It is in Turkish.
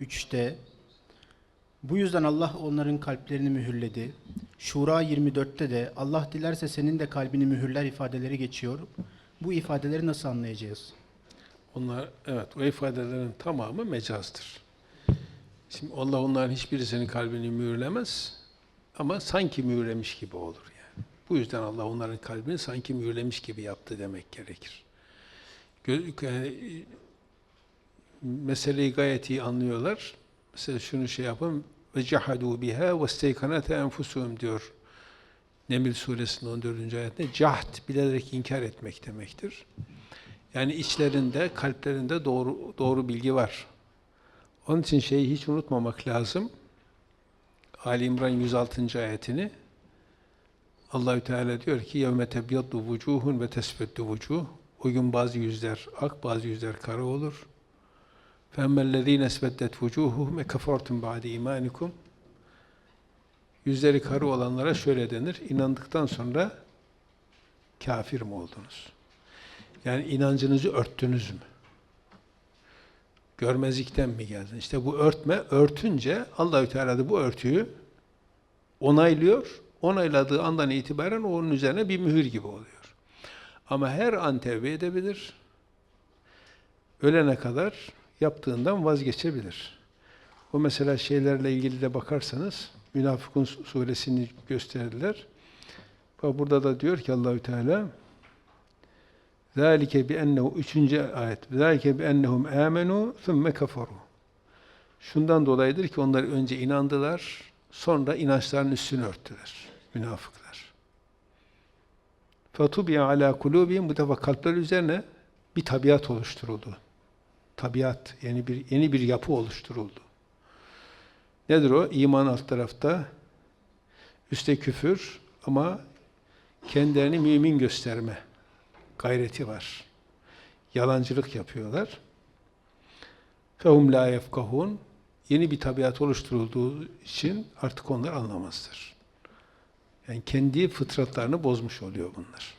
3'te bu yüzden Allah onların kalplerini mühürledi. Şura 24'te de Allah dilerse senin de kalbini mühürler ifadeleri geçiyor. Bu ifadeleri nasıl anlayacağız? Onlar evet o ifadelerin tamamı mecazdır. Şimdi Allah onların hiçbirisinin kalbini mühürlemez ama sanki mühürlemiş gibi olur yani. Bu yüzden Allah onların kalbini sanki mühürlemiş gibi yaptı demek gerekir. Gö- yani, meseleyi gayet iyi anlıyorlar. Mesela şunu şey yapın ve cahadu biha ve steykanate enfusuhum diyor. Neml suresinin 14. ayetinde cahd bilerek inkar etmek demektir. Yani içlerinde, kalplerinde doğru doğru bilgi var. Onun için şeyi hiç unutmamak lazım. Ali İmran 106. ayetini Allahü Teala diyor ki yevme tebyaddu vucuhun ve tesfeddu vucuh. O gün bazı yüzler ak, bazı yüzler kara olur. فَاَمَّا esveddet vucuhuhum ve kefertum ba'de imanikum. Yüzleri kara olanlara şöyle denir. inandıktan sonra kafir mi oldunuz? Yani inancınızı örttünüz mü? Görmezlikten mi geldin? İşte bu örtme, örtünce Allahü Teala da bu örtüyü onaylıyor. Onayladığı andan itibaren o onun üzerine bir mühür gibi oluyor. Ama her an tevbe edebilir. Ölene kadar yaptığından vazgeçebilir. O mesela şeylerle ilgili de bakarsanız Münafıkun suresini gösterdiler. Bak burada da diyor ki Allahü Teala bi ennehu üçüncü ayet. Bi ennehum amenu thumme kafaru. Şundan dolayıdır ki onlar önce inandılar, sonra inançlarının üstünü örttüler. Münafıklar. Fatubiya ala kulubihim bu defa kalpler üzerine bir tabiat oluşturuldu. Tabiat, yeni bir yeni bir yapı oluşturuldu. Nedir o? İman alt tarafta, üstte küfür ama kendilerini mümin gösterme gayreti var. Yalancılık yapıyorlar. Fehum la yefkahun yeni bir tabiat oluşturulduğu için artık onlar anlamazlar. Yani kendi fıtratlarını bozmuş oluyor bunlar.